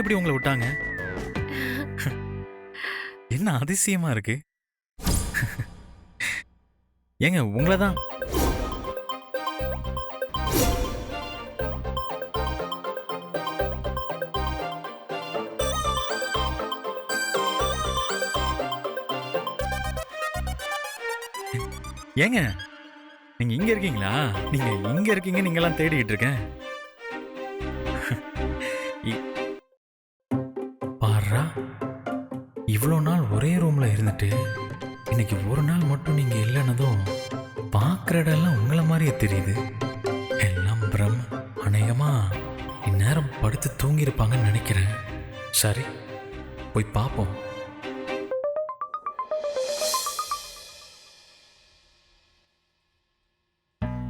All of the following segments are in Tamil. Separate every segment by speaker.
Speaker 1: எப்படி உங்களை விட்டாங்க? என்ன அதிசயமா இருக்கு? ஏங்க உங்களை தான். ஏங்க நீங்க இங்க இருக்கீங்களா? நீங்க இங்க இருக்கீங்க நீங்கெல்லாம் தேடிட்டு இருக்கேன்.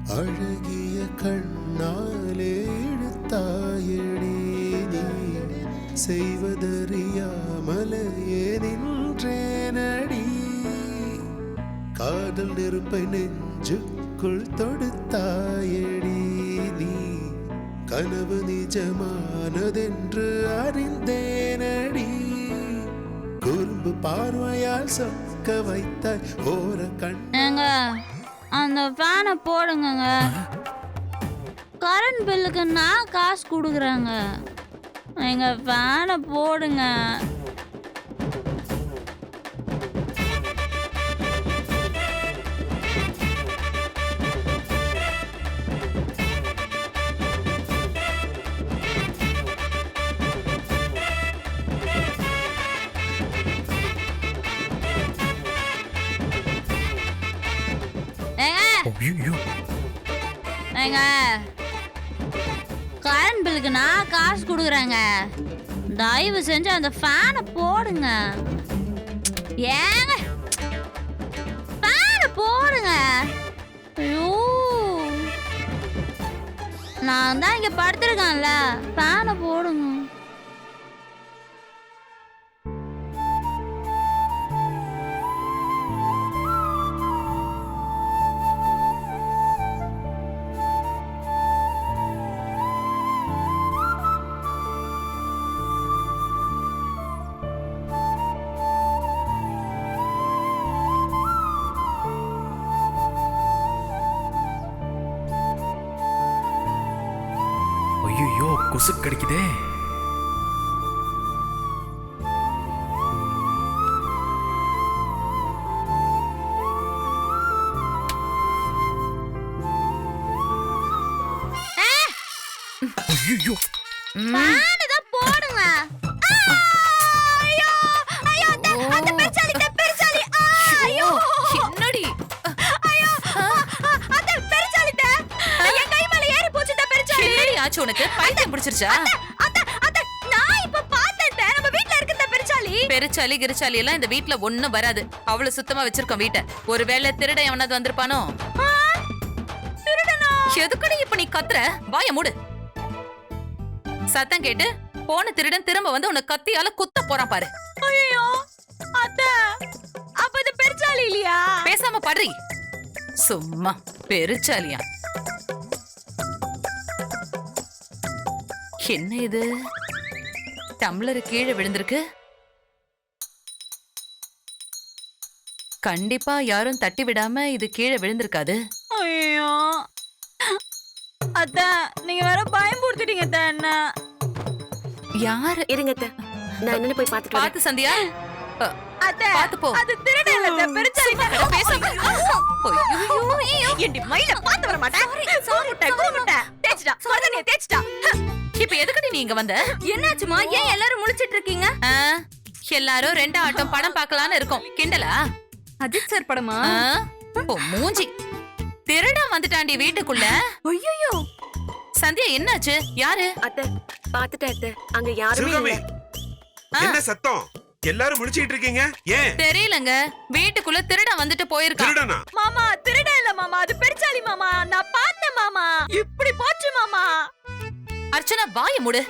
Speaker 2: அழகிய கண்ணாலே இழுத்தாயடி நீ. செய்வதறியாமலையே நின்றேனடி. காதல் நெருப்பை நெஞ்சுக்குள் தொடுத்தாயடி நீ. கனவு நிஜமானதென்று அறிந்தேனடி. குறும்பு பார்வையால் சொக்க வைத்தாய் ஓர கண்
Speaker 3: அந்த ஃபேனை போடுங்கங்க. கரண்ட் பில்லுக்கு நான் காசு கொடுக்குறேங்க. எங்கள் ஃபேனை போடுங்க.
Speaker 1: ஐயோ
Speaker 3: ஏங்க கரண்ட் பில்லுக்கு நான் காசு கொடுக்குறேங்க. தயவு செஞ்சு அந்த ஃபேனை போடுங்க. ஏங்க ஃபேனை போடுங்க. ஐயோ. நான் தான் இங்கே படுத்திருக்கேன்ல ஃபேனை போடுங்க. இந்த பெருச்சாலி
Speaker 4: என்னடி? ஆச்சு உனக்கு? பைத்தியம் பிடிச்சிருச்சா?
Speaker 3: நான் இப்ப பார்த்தேன் நம்ம வீட்ல இருக்க இந்த பெருச்சாலி
Speaker 4: பெருச்சாலி கிருச்சாலி எல்லாம் இந்த வீட்ல ஒண்ணும் வராது. அவ்வளவு சுத்தமா வச்சிருக்கோம் வீட்டை. ஒருவேளை திருட எவனாவது வந்திருப்பானோ? எதுக்குடி இப்ப நீ கத்துற? வாய மூடு. சத்தம் கேட்டு போன திருடன் திரும்ப வந்து உன்னை கத்தியால குத்த போறான் பாரு.
Speaker 3: ஐயோ அத்த அப்ப இது பெருச்சாலி இல்லையா?
Speaker 4: பேசாம படுறி. சும்மா பெருச்சாலியா. என்ன இது? டம்ளர் கீழே விழுந்திருக்கு. கண்டிப்பா யாரும் தட்டி விடாம இது கீழே விழுந்திருக்காது.
Speaker 3: ஐயோ அத்த நீங்க வேற பயம்படுத்திட்டீங்க அத்த என்ன?
Speaker 4: யாரு?
Speaker 5: இருங்க அத்தை. நான் என்னன்னு போய் வரேன்.
Speaker 4: பாத்து சந்தியா?
Speaker 3: அத்த
Speaker 4: பாத்து போ.
Speaker 3: அது திருடன் இல்ல அத்த, பெருச்சாலி தான்.
Speaker 4: பேசாம ஐயோ,
Speaker 3: ஏண்டி மயில பாத்து வர மாட்டேன். கூமுட்டை கூமுட்டை தேய்ச்சிட்டா மருதனிய
Speaker 4: இப்ப எதுக்குடி நீ இங்க வந்த?
Speaker 3: என்னாச்சுமா? ஏன் எல்லாரும் முழிச்சிட்டு இருக்கீங்க?
Speaker 4: எல்லாரும் ரெண்டு ஆட்டம் படம் பார்க்கலான்னு இருக்கோம். கிண்டலா?
Speaker 3: அஜித் சார் படமா?
Speaker 4: மூஞ்சி. திருடன் வந்துட்டாண்டி வீட்டுக்குள்ள.
Speaker 3: ஐயோ
Speaker 4: சந்தியா என்னாச்சு? யாரு?
Speaker 5: அத்தை பாத்துட்டேன் அத்தை. அங்க யாருமே
Speaker 6: சிவகாமி
Speaker 5: இல்ல.
Speaker 4: ஆ.
Speaker 6: என்ன சத்தம்? எல்லாரும் முடிச்சிட்டு இருக்கீங்க? ஏன்?
Speaker 4: தெரியலங்க. வீட்டுக்குள்ள திருடன் வந்துட்டு போயிருக்கான்
Speaker 6: திருடனா?
Speaker 3: மாமா திருட இல்ல மாமா. அது பெருச்சாலி மாமா. நான் பார்த்தேன் மாமா. இப்படி போச்சு மாமா.
Speaker 4: அர்ச்சனா வாய மூடு.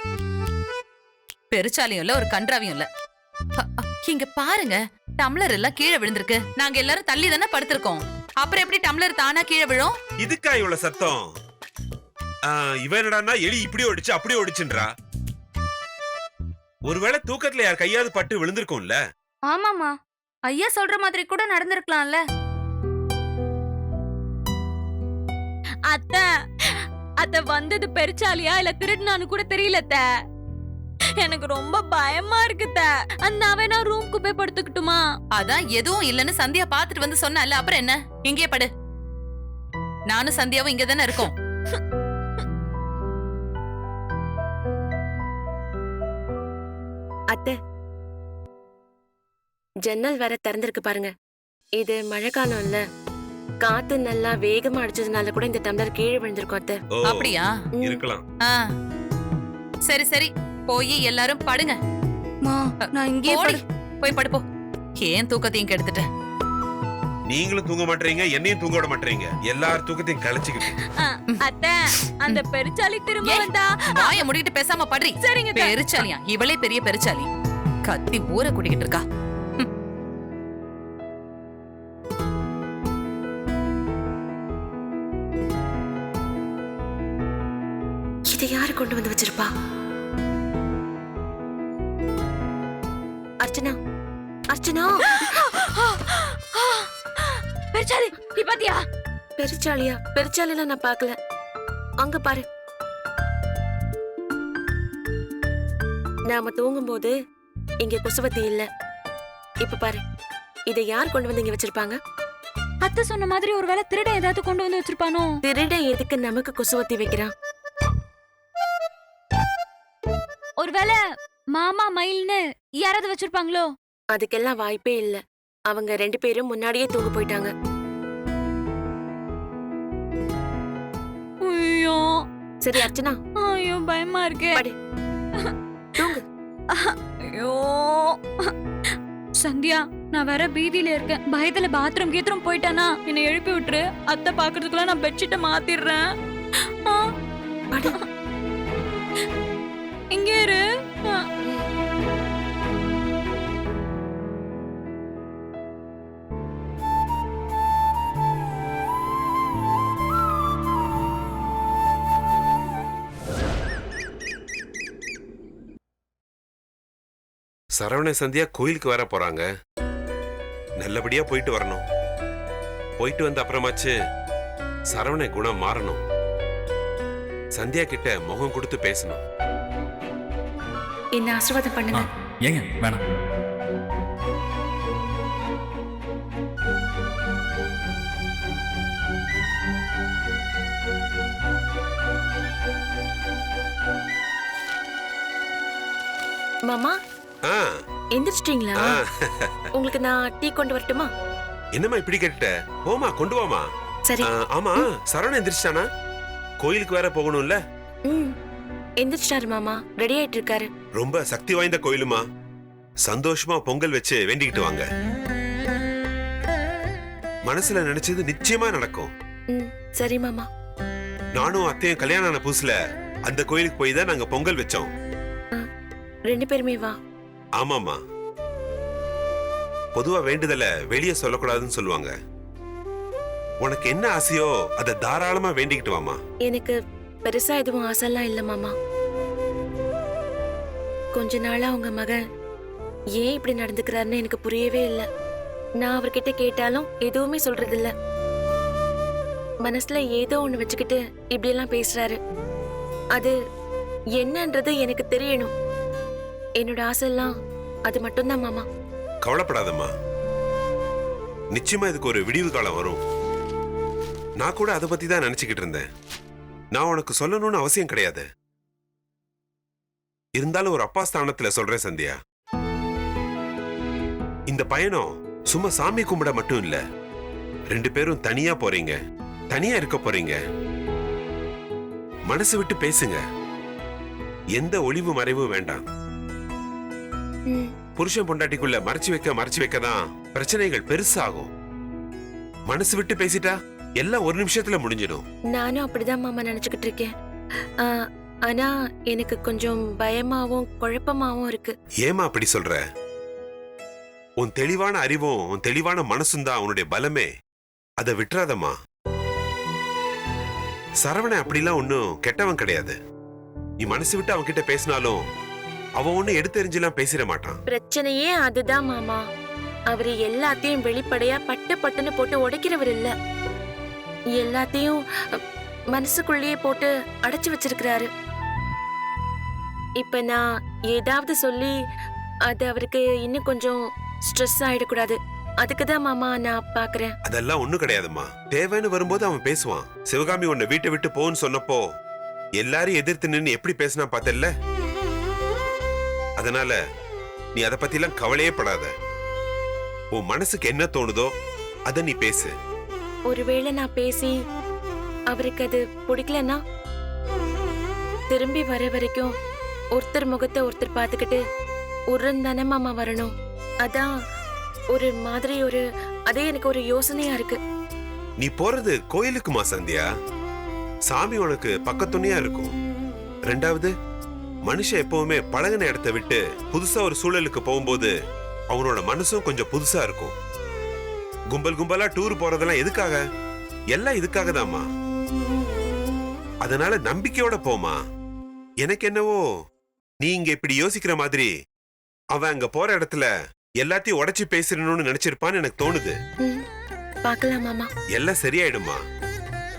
Speaker 4: பெருச்சாலியும் இல்ல ஒரு கன்றாவியும் இல்ல. அ, அ, இங்க பாருங்க. டம்ளர் எல்லாம் கீழே விழுந்திருக்கு. நாங்க எல்லாரும் தள்ளி தானே படுத்திருக்கோம். அப்புறம் எப்படி டம்ளர் தானா கீழே விழும்?
Speaker 6: இதுக்கா இவ்வளவு சத்தம். இவன் என்னடான்னா எலி இப்படி ஓடிச்சு அப்படி ஓடிச்சுன்றா. ஒருவேளை தூக்கத்துல யார் கையாவது பட்டு விழுந்திருக்கும்ல?
Speaker 7: ஆமாமா ஐயா சொல்ற மாதிரி கூட நடந்திருக்கலாம்ல.
Speaker 3: அத்தை அத்தை வந்தது பெருச்சாலியா? இல்ல திருடினான்னு கூட தெரியல அத்தை எனக்கு ரொம்ப பயமா இருக்கு அத்தை. நான் வேணா ரூம்க்கு போய் படுத்துக்கிட்டுமா?
Speaker 4: அதான் எதுவும் இல்லைன்னு சந்தியா பாத்துட்டு வந்து சொன்னல அப்புறம் என்ன? இங்கேயே படு. நானும் சந்தியாவும் இங்க தானே இருக்கோம்.
Speaker 5: அத்தை. ஜன்னல் வேற திறந்திருக்கு பாருங்க. இது மழை காலம் இல்ல. காத்து நல்லா வேகமா அடிச்சதுனால கூட இந்த டம்ளர் கீழே விழுந்திருக்கும் அத்தை.
Speaker 4: அப்படியா.
Speaker 6: இருக்கலாம்.
Speaker 4: சரி சரி. போய் எல்லாரும் படுங்க.
Speaker 7: மா நான் இங்கே
Speaker 4: போடி. போய் படுப்போ ஏன் தூக்கத்தையும் கெடுத்துட்ட
Speaker 6: நீங்களும் தூங்க மாட்டீங்க என்னையும் தூங்க விட மாட்டீங்க. எல்லார் தூக்கத்தையும் கழிச்சுக்கிட்டு
Speaker 3: அத்தை அந்த பெருச்சாலி திரும்ப. வந்தா?
Speaker 4: வாய முடிட்டு பேசாம படுறி.
Speaker 3: சரிங்க.
Speaker 4: பெருச்சாலியா? இவளே பெரிய பெருச்சாலி. கத்தி ஊரை கூட்டிக்கிட்டு இருக்கா.
Speaker 5: இதை யாரு கொண்டு வந்து வச்சிருப்பா? அர்ச்சனா? அர்ச்சனா?
Speaker 3: பெருச்சாலி நீ பாத்தியா?
Speaker 5: பெருச்சாலியா? பெருச்சாலிலாம் நான் பார்க்கல அங்க பாரு. நாம தூங்கும்போது இங்க குசுவத்தி இல்ல. இப்ப பாரு. இதை யார் கொண்டு வந்து இங்க வச்சிருப்பாங்க?
Speaker 3: அத்தை சொன்ன மாதிரி ஒருவேளை திருடன் ஏதாவது கொண்டு வந்து வச்சிருப்பானோ?
Speaker 5: திருடன் எதுக்கு நமக்கு குசுவத்தி வைக்கிறான்?
Speaker 3: ஒருவேளை மாமா மயில்னு யாராவது வச்சிருப்பாங்களோ?
Speaker 5: அதுக்கெல்லாம் வாய்ப்பே இல்ல. அவங்க ரெண்டு பேரும் முன்னாடியே தூங்க போயிட்டாங்க.
Speaker 3: ஐயோ.
Speaker 5: சரி அர்ச்சனா.
Speaker 3: ஐயோ பயமா இருக்கு.
Speaker 5: படு. தூங்கு.
Speaker 3: ஐயோ. சந்தியா நான் வேற பீதியில இருக்கேன். பயத்துல பாத்ரூம் கீத்ரூம் போயிட்டானா? என்னை எழுப்பி விட்டுரு. அத்தை பாக்குறதுக்குள்ள நான் பெட்ஷீட்டை மாத்திடுறேன். ஆ,
Speaker 5: படு.
Speaker 3: இங்கே இரு.
Speaker 6: சரவண சந்தியா கோயிலுக்கு வர போறாங்க. நல்லபடியா போயிட்டு வரணும். போயிட்டு வந்த அப்புறமாச்சு சரவண குணம் மாறணும். சந்தியா கிட்ட முகம் கொடுத்து பேசணும்.
Speaker 5: என்ன ஆசீர்வாதம் பண்ணுங்க.
Speaker 1: ஏங்க வேணாம்.
Speaker 5: மாமா எந்திரிச்சிட்டீங்களா. உங்களுக்கு நான் டீ கொண்டு வரட்டுமா?
Speaker 6: என்னம்மா இப்படி கேட்டுட்ட? போமா கொண்டு வாமா
Speaker 5: சரி.
Speaker 6: ஆமா சரவண எந்திரிச்சிட்டானா? கோயிலுக்கு வேற போகணும்ல.
Speaker 5: ம். எந்திரிச்சிட்டாரு மாமா. ரெடி ஆயிட்டு இருக்காரு
Speaker 6: ரொம்ப சக்தி வாய்ந்த கோயிலுமா. சந்தோஷமா பொங்கல் வச்சு வேண்டிக்கிட்டு வாங்க. மனசுல நினைச்சது நிச்சயமா நடக்கும்.
Speaker 5: சரி மாமா.
Speaker 6: நானும் அத்தையும் கல்யாணம் ஆன புதுசுல அந்த கோயிலுக்கு போய் தான் நாங்க பொங்கல் வச்சோம்.
Speaker 5: ரெண்டு பேருமே வா.
Speaker 6: ஆமாமா பொதுவா வேண்டுதல வெளிய சொல்லக்கூடாதுன்னு சொல்லுவாங்க. உனக்கு என்ன ஆசையோ அதை தாராளமா வேண்டிக்கிட்டு வாமா
Speaker 5: எனக்கு பெருசா எதுவும் ஆசைலாம் இல்ல மாமா. கொஞ்ச நாளா உங்க மகன் ஏன் இப்படி நடந்துக்கிறாருன்னு எனக்கு புரியவே இல்ல. நான் அவர்கிட்ட கேட்டாலும் எதுவுமே சொல்றது இல்ல மனசுல ஏதோ ஒண்ணு வச்சுக்கிட்டு இப்படி எல்லாம் பேசுறாரு. அது என்னன்றது எனக்கு தெரியணும். என்னோட ஆசைலாம் அது மட்டும்தான் மாமா.
Speaker 6: கவலைப்படாதம்மா. நிச்சயமா இதுக்கு ஒரு விடிவு காலம் வரும். நான் கூட அதை பத்தி தான் நினைச்சுக்கிட்டு இருந்தேன். நான் உனக்கு சொல்லணும்னு அவசியம் கிடையாது. இருந்தாலும் ஒரு அப்பா ஸ்தானத்துல சொல்றேன் சந்தியா. இந்த பயணம் சும்மா சாமி கும்பிட மட்டும் இல்ல. ரெண்டு பேரும் தனியா போறீங்க. தனியா இருக்க போறீங்க. மனசு விட்டு பேசுங்க. எந்த ஒளிவு மறைவும் வேண்டாம். புருஷன் பொண்டாட்டிக்குள்ள மறைச்சு வைக்க மறைச்சு வைக்க தான் பிரச்சனைகள் பெருசாகும். மனசு விட்டு பேசிட்டா எல்லாம் ஒரு நிமிஷத்துல முடிஞ்சிடும்.
Speaker 5: நானும் அப்படிதான் மாமா நினைச்சுக்கிட்டு இருக்கேன். ஆனா எனக்கு கொஞ்சம் பயமாவும் குழப்பமாவும் இருக்கு.
Speaker 6: ஏமா அப்படி சொல்ற? உன் தெளிவான அறிவும் உன் தெளிவான மனசும் தான் உன்னுடைய பலமே. அதை விட்டுறாதம்மா. சரவணன் அப்படிலாம் ஒன்றும் கெட்டவன் கிடையாது. நீ மனசு விட்டு அவன் கிட்ட பேசினாலும் அவன் ஒன்றும் எடுத்தெறிஞ்செல்லாம் பேசிட மாட்டான்.
Speaker 5: பிரச்சனையே அதுதான் மாமா. அவரு எல்லாத்தையும் வெளிப்படையா பட்டு பட்டுன்னு போட்டு உடைக்கிறவர் இல்ல. எல்லாத்தையும் மனசுக்குள்ளேயே போட்டு அடைச்சு வச்சிருக்கிறாரு. இப்ப நான் ஏதாவது சொல்லி அது அவருக்கு இன்னும் கொஞ்சம் ஸ்ட்ரெஸ் ஆயிடக்கூடாது. அதுக்கு தான் மாமா நான் பாக்குறேன்.
Speaker 6: அதெல்லாம் ஒண்ணும் கிடையாதும்மா. தேவைன்னு வரும்போது அவன் பேசுவான். சிவகாமி உன்னை வீட்டை விட்டு போன்னு சொன்னப்போ எல்லாரும் எதிர்த்து நின்னு எப்படி பேசினா பார்த்தல்ல அதனால நீ அதை பத்திலாம் கவலையே படாத. உன் மனசுக்கு என்ன தோணுதோ அத நீ பேசு.
Speaker 5: ஒருவேளை நான் பேசி அவருக்கு அது பிடிக்கலன்னா? திரும்பி வர வரைக்கும் ஒருத்தர் முகத்தை ஒருத்தர் பார்த்துக்கிட்டு உருன்னு தானே மாமா வரணும். அதான் ஒரு மாதிரி ஒரு அதே எனக்கு ஒரு யோசனையா இருக்கு.
Speaker 6: நீ போறது கோயிலுக்குமா சந்தியா? சாமி உனக்கு பக்கத்துணையா இருக்கும். ரெண்டாவது மனுஷன் எப்பவுமே பழகின இடத்த விட்டு புதுசா ஒரு சூழலுக்கு போகும்போது அவனோட மனசும் கொஞ்சம் புதுசா இருக்கும். கும்பல் கும்பலா டூர் போறதெல்லாம் எதுக்காக? எல்லாம் இதுக்காக தாம்மா அதனால நம்பிக்கையோட போமா எனக்கு என்னவோ நீ இங்க இப்படி யோசிக்கிற மாதிரி அவன் அங்க போற இடத்துல எல்லாத்தையும் உடைச்சு பேசிடணும்னு நினைச்சிருப்பான்னு எனக்கு தோணுது.
Speaker 5: ம், பார்க்கலாம் மாமா.
Speaker 6: எல்லாம் சரியாயிடுமா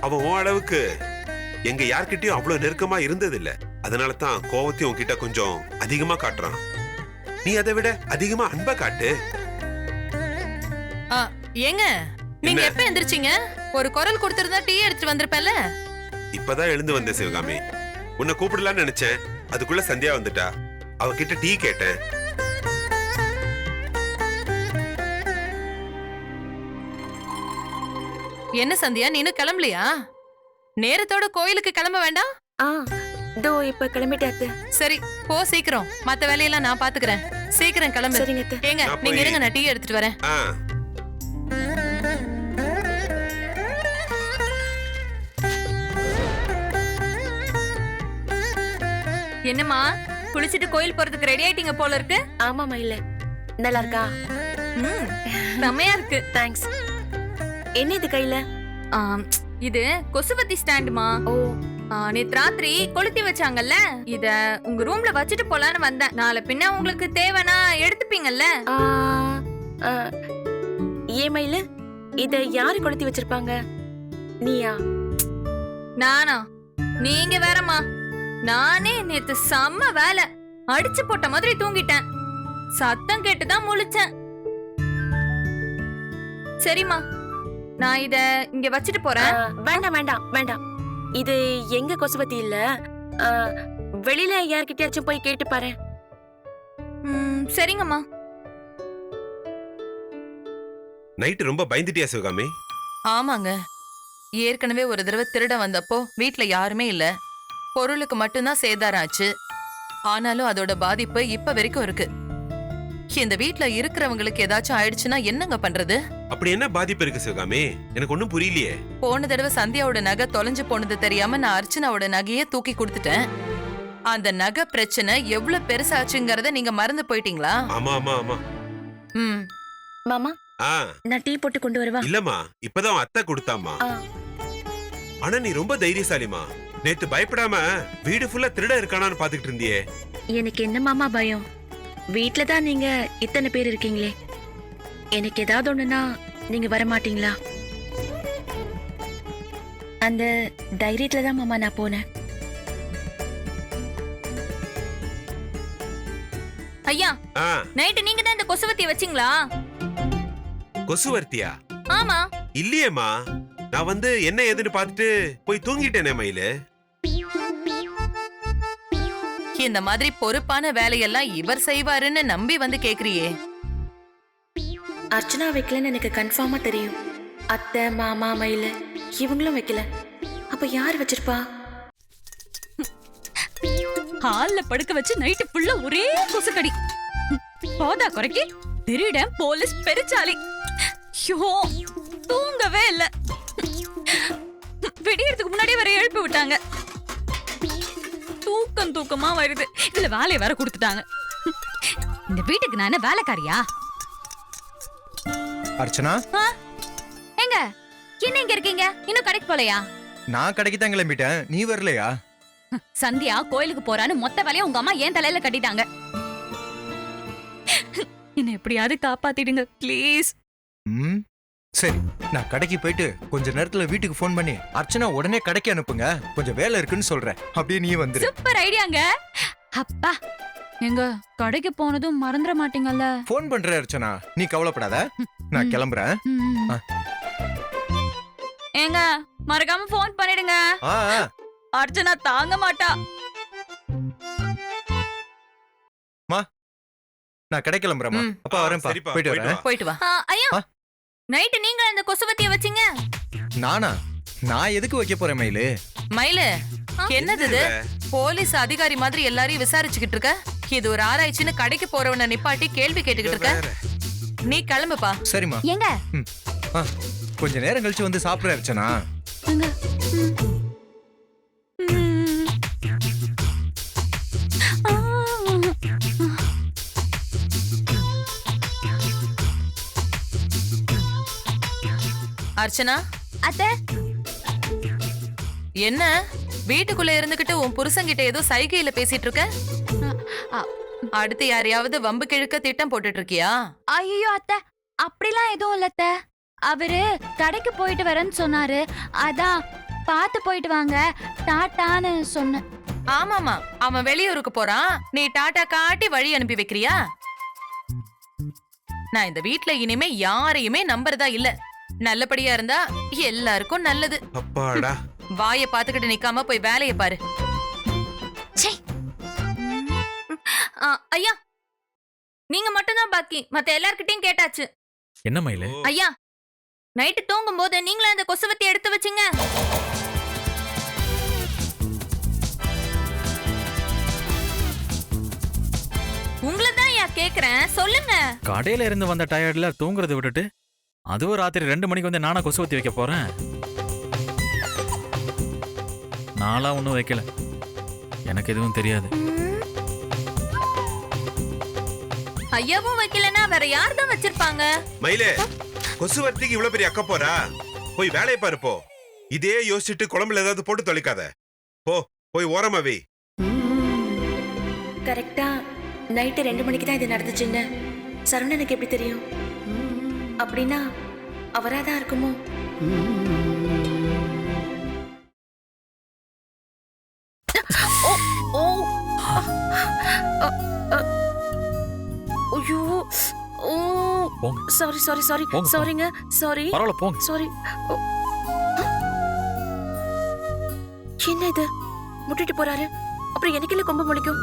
Speaker 6: அவன் உன் அளவுக்கு எங்க யார்கிட்டயும் அவ்வளவு நெருக்கமா இருந்தது இல்ல அதனால தான் கோவத்தையும் உன்கிட்ட கொஞ்சம் அதிகமா காட்டுறான். நீ அதை விட அதிகமா அன்பை காட்டு.
Speaker 4: ஆ, ஏங்க? நீங்க
Speaker 6: என்ன?
Speaker 4: எப்ப எந்திரிச்சீங்க? ஒரு குரல் கொடுத்திருந்தா டீ எடுத்துட்டு வந்திருப்பேன்ல?
Speaker 6: இப்பதான் எழுந்து வந்தேன் சிவகாமி. உன்னை கூப்பிடலாம்னு நினைச்சேன். அதுக்குள்ள சந்தியா வந்துட்டா. அவகிட்ட டீ கேட்டேன்.
Speaker 4: என்ன சந்தியா நீனு கிளம்பலையா? நேரத்தோட கோயிலுக்கு கிளம்ப வேண்டாம்?
Speaker 5: ஆ. இதோ இப்ப கிளம்பிட்டாத்து
Speaker 4: சரி போ சீக்கிரம். மத்த வேலையெல்லாம் நான் பாத்துக்கிறேன். சீக்கிரம் கிளம்பு.
Speaker 5: சரிங்க அத்தை.
Speaker 4: ஏங்க
Speaker 6: நான்
Speaker 4: நீங்க
Speaker 6: போய்-
Speaker 4: இருங்க நான் டீ எடுத்துட்டு வரேன்.
Speaker 6: ஆ.
Speaker 7: என்னம்மா குளிச்சிட்டு கோயில் போறதுக்கு ரெடி ஆயிட்டீங்க போல இருக்கு?
Speaker 5: ஆமா மயில நல்லா இருக்கா?
Speaker 7: ம், செமையா இருக்கு.
Speaker 5: தேங்க்ஸ் என்ன இது கையில?
Speaker 7: ஆம், இது கொசுவத்தி ஸ்டாண்டுமா?
Speaker 5: ஓ
Speaker 7: நேத்து ராத்திரி கொளுத்தி வச்சாங்கல்ல? இத உங்க ரூம்ல வச்சுட்டு போலான்னு வந்தேன். நாளை பின்ன உங்களுக்கு தேவைன்னா எடுத்துப்பீங்கல்ல?
Speaker 5: ஆ, ஆ, ஏன் மயில இத யாரு கொளுத்தி வச்சிருப்பாங்க? நீயா?
Speaker 7: நானா? நீங்க வேறம்மா. நானே நேத்து செம்ம வேலை. அடிச்சு போட்ட மாதிரி தூங்கிட்டேன். சத்தம் கேட்டுதான் முழிச்சேன். சரிம்மா. நான் இத இங்க வச்சுட்டு போறேன்.
Speaker 5: வேண்டாம் வேண்டாம் வேண்டாம். இது எங்க கொசுவத்தி இல்ல? வெளியில யார்கிட்டயாச்சும் போய் கேட்டு பாரு
Speaker 7: சரிங்கம்மா.
Speaker 6: நைட்டு ரொம்ப பயந்துட்டியா சிவகாமி?
Speaker 4: ஆமாங்க. ஏற்கனவே ஒரு தடவை திருட வந்தப்போ வீட்ல யாருமே இல்ல. பொருளுக்கு மட்டும்தான் சேதாரம் ஆச்சு. ஆனாலும் அதோட பாதிப்பு இப்ப வரைக்கும் இருக்கு. இந்த வீட்ல இருக்கிறவங்களுக்கு ஏதாச்சும் ஆயிடுச்சுன்னா என்னங்க பண்றது?
Speaker 6: அப்படி என்ன பாதிப்பு இருக்கு சிவகாமி? எனக்கு ஒண்ணும் புரியலையே.
Speaker 4: போன தடவை சந்தியாவோட நகை தொலைஞ்சு போனது தெரியாம நான் அர்ச்சனாவோட நகையே தூக்கி கொடுத்துட்டேன். அந்த நகை பிரச்சனை எவ்வளவு பெருசாச்சுங்கறத நீங்க மறந்து போயிட்டீங்களா?
Speaker 6: ஆமா ஆமா ஆமா.
Speaker 4: ம்.
Speaker 5: மாமா
Speaker 6: ஆ.
Speaker 5: நான் டீ போட்டு கொண்டு வரவா?
Speaker 6: இல்லம்மா இப்பதான் அத்தை கொடுத்தாமா
Speaker 5: ஆ,
Speaker 6: ஆனா நீ ரொம்ப தைரியசாலிமா நேத்து பயப்படாம வீடு ஃபுல்லா திருட இருக்கானான்னு பாத்துக்கிட்டு இருந்தியே.
Speaker 5: எனக்கு என்ன மாமா பயம்? வீட்ல தான் நீங்க இத்தனை பேர் இருக்கீங்களே? எனக்கு ஏதாவது ஒண்ணுனா நீங்க வர மாட்டீங்களா அந்த தைரியத்துல தான் மாமா நான் போனேன்.
Speaker 7: ஐயா
Speaker 6: ஆ.
Speaker 7: நைட்டு நீங்க தான் இந்த கொசுவத்திய வச்சீங்களா?
Speaker 6: கொசுவர்த்தியா?
Speaker 7: ஆமா.
Speaker 6: இல்லையேம்மா. நான் வந்து என்ன ஏதுன்னு பார்த்துட்டு போய் தூங்கிட்டேனே மயிலு.
Speaker 4: இந்த மாதிரி பொறுப்பான வேலையெல்லாம் இவர் செய்வாருன்னு நம்பி வந்து கேக்குறியே.
Speaker 5: அர்ச்சனா வைக்கலன்னு எனக்கு கன்ஃபார்மா தெரியும். அத்தை மாமா மயில இவங்களும் வைக்கல. அப்ப யார் வச்சிருப்பா?
Speaker 3: ஹால்ல படுக்க வச்சு நைட்டு ஃபுல்லா ஒரே கொசுக்கடி. போதா குறைக்கு? திருடன் போலீஸ் பெருச்சாலி. ஐயோ தூங்கவே இல்ல. விடியறதுக்கு முன்னாடியே வர எழுப்பி விட்டாங்க. தூக்கம் தூக்கமா வருது. இதுல வேலையை வேற கொடுத்துட்டாங்க. இந்த வீட்டுக்கு நான் என்ன வேலைக்காரியா?
Speaker 8: அர்ச்சனா?
Speaker 7: எங்க? என்ன இங்க இருக்கீங்க? இன்னும் கடைக்கு போலையா?
Speaker 8: நான் கடைக்கு தான் கிளம்பிட்டேன். நீ வரலையா?
Speaker 3: சந்தியா கோயிலுக்கு போறான்னு மொத்த வேலையை உங்க அம்மா ஏன் தலையில கட்டிட்டாங்க. என்ன எப்படியாவது காப்பாத்திடுங்க ப்ளீஸ்
Speaker 8: ம்? சரி நான் கடைக்கு போயிட்டு கொஞ்ச நேரத்துல வீட்டுக்கு ஃபோன் பண்ணி அர்ச்சனா உடனே கடைக்கு அனுப்புங்க. கொஞ்சம் வேலை இருக்குன்னு சொல்றேன். அப்படியே நீ வந்துரு.
Speaker 3: சூப்பர் ஐடியாங்க. அப்பா எங்க கடைக்கு போனதும் மறந்துட மாட்டீங்கல்ல?
Speaker 8: ஃபோன் பண்ற அர்ச்சனா. நீ கவலைப்படாத. நான் கிளம்புறேன்.
Speaker 3: ம்.
Speaker 8: ஆ.
Speaker 3: ஏங்க மறக்காம ஃபோன் பண்ணிடுங்க.
Speaker 8: ஆ ஆ.
Speaker 3: அர்ச்சனா தாங்க மாட்டா.
Speaker 8: நான் கடை கிளம்புறேம்மா.
Speaker 4: ம்.
Speaker 8: அப்பா வரேன்ப்பா.
Speaker 6: சரிப்பா,
Speaker 8: போயிட்டு
Speaker 6: போயிட்டு
Speaker 8: வரேன்.
Speaker 6: வா.
Speaker 4: போயிட்டு வா.
Speaker 7: ஆ, ஐயா.
Speaker 8: ஆ?
Speaker 7: நைட்டு நீங்க அந்த கொசுவத்திய வச்சீங்க?
Speaker 8: நானா? நான் எதுக்கு வைக்க போறேன் மயிலு?
Speaker 4: மயிலு என்னது இது? போலீஸ் அதிகாரி மாதிரி எல்லாரையும் விசாரிச்சுக்கிட்டு இருக்க? இது ஒரு ஆராய்ச்சின்னு கடைக்கு போறவன நிப்பாட்டி கேள்வி கேட்டுக்கிட்டு இருக்க? நீ கிளம்புப்பா.
Speaker 8: சரிம்மா. ஆ கொஞ்ச நேரம் கழிச்சு வந்து சாப்பிடுற அர்ச்சனா.
Speaker 4: அர்ச்சனா?
Speaker 3: அத்தை.
Speaker 4: என்ன? வீட்டுக்குள்ள இருந்துகிட்டு உன் புருஷன்கிட்ட ஏதோ சைகையில பேசிட்டு இருக்க அடுத்து யாரையாவது வம்பு கிழக்க திட்டம் போட்டுட்டு இருக்கியா
Speaker 3: ஐயோ அத்தை. அப்படிலாம் எதுவும் இல்ல அத்தை. அவரு கடைக்கு போயிட்டு வரேன்னு சொன்னாரு. அதான் பார்த்து போயிட்டு வாங்க. டாட்டான்னு சொன்னேன்.
Speaker 4: ஆமாமா அவன் வெளியூருக்கு போறான். நீ டாடா காட்டி வழி அனுப்பி வைக்கிறியா? நான் இந்த வீட்ல இனிமே யாரையுமே நம்புறதா இல்ல. நல்லபடியா இருந்தா எல்லாருக்கும் நல்லது.
Speaker 6: அப்பாடா.
Speaker 4: வாய பாத்துக்கிட்டு நிக்காம போய் வேலைய பாரு.
Speaker 7: ஆ, ஐயா. நீங்க மட்டும்தான் பாக்கி. மத்த எல்லார்கிட்டயும் கேட்டாச்சு.
Speaker 1: என்ன மயிலு?
Speaker 7: ஐயா நைட்டு தூங்கும் போது நீங்களும் அந்த கொசுவத்தி எடுத்து வச்சீங்க. உங்களை தான் ஐயா கேக்குறேன். சொல்லுங்க.
Speaker 1: கடையில இருந்து வந்த டயர்ட்ல தூங்குறதை விட்டுட்டு அதுவும் ராத்திரி ரெண்டு மணிக்கு வந்து நானா கொசு ஊத்தி வைக்க போறேன். நாளா ஒன்றும் வைக்கல. எனக்கு எதுவும் தெரியாது.
Speaker 7: ஐயாவும் வைக்கலன்னா வேற யார் தான் வச்சிருப்பாங்க?
Speaker 6: மயிலே கொசுவர்த்திக்கு இவ்வளவு பெரிய அக்க போறா? போய் வேலையை பாரு போ. இதே யோசிச்சுட்டு குழம்புல ஏதாவது போட்டு தொலைக்காத. போ போய் ஓரமா வை.
Speaker 5: கரெக்டா நைட்டு ரெண்டு மணிக்கு தான் இது நடந்துச்சுன்னு. சரவணனுக்கு எப்படி தெரியும்? அப்படின்னா அவரா தான் இருக்குமோ. ஐயோ. ஓ. சாரி சாரி சாரி சாரிங்க சாரி
Speaker 1: பரவாயில்ல போங்க.
Speaker 5: சாரி என்ன இது முட்டிட்டு போறாரு. அப்புறம் எனக்கு இல்ல கொம்பு முளைக்கும்.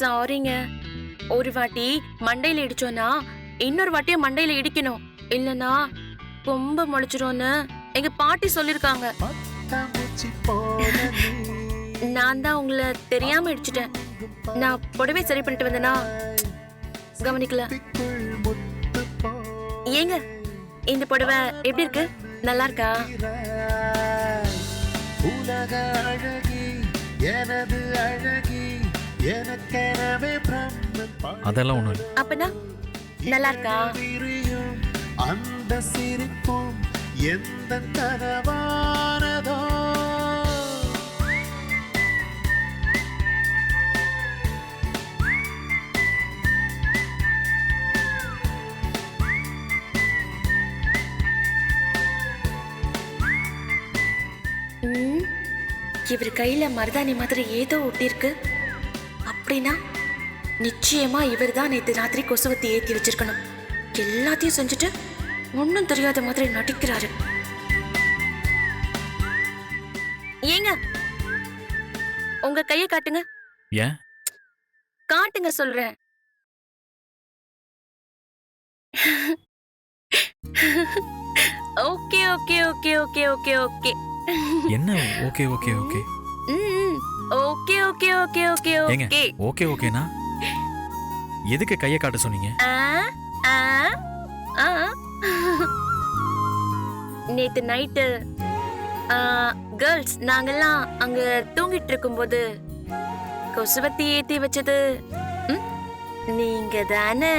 Speaker 5: சாரிங்க. ஒரு வாட்டி மண்டையில இடிச்சோன்னா இன்னொரு வாட்டியும் மண்டையில இடிக்கணும். இல்லனா கொம்பு முளைச்சிரும்னு எங்க பாட்டி சொல்லிருக்காங்க. நான் தான் உங்களை தெரியாம இடிச்சிட்டேன். நான் புடவை சரி பண்ணிட்டு வந்தேனா? கவனிக்கல. ஏங்க இந்த புடவை எப்படி இருக்கு? நல்லா இருக்கா?
Speaker 2: உலக அழகி எனது அழகி.
Speaker 1: அதெல்லாம் ஒன்றும் இல்லை.
Speaker 5: அப்பனா? நல்லா இருக்கா
Speaker 2: அந்த சிரிப்பும் எந்த கனவானதோ.
Speaker 5: இவர் கையில மருதாணி மாதிரி ஏதோ ஒட்டியிருக்கு. அப்படின்னா நிச்சயமா இவர் தான் நேத்து ராத்திரி கொசுவத்தி ஏத்தி வச்சிருக்கணும். எல்லாத்தையும் செஞ்சுட்டு ஒன்னும் தெரியாத மாதிரி நடிக்கிறாரு. ஏங்க உங்க கைய காட்டுங்க.
Speaker 1: ஏன்?
Speaker 5: காட்டுங்க சொல்றேன். Okay okay okay okay okay. Okay
Speaker 1: என்ன? Okay okay okay.
Speaker 5: Okay okay okay okay
Speaker 1: ஏங்க
Speaker 5: ஓகே.
Speaker 1: ஓகே ஓகேனா? எதுக்கு கையை காட்ட சொன்னீங்க?
Speaker 5: ஆ ஆ ஆ. நேத்து நைட்டு கேர்ள்ஸ் நாங்கெல்லாம் அங்க தூங்கிட்டு இருக்கும்போது கொசுவத்தி ஏத்தி வச்சது. ம், நீங்க தானே?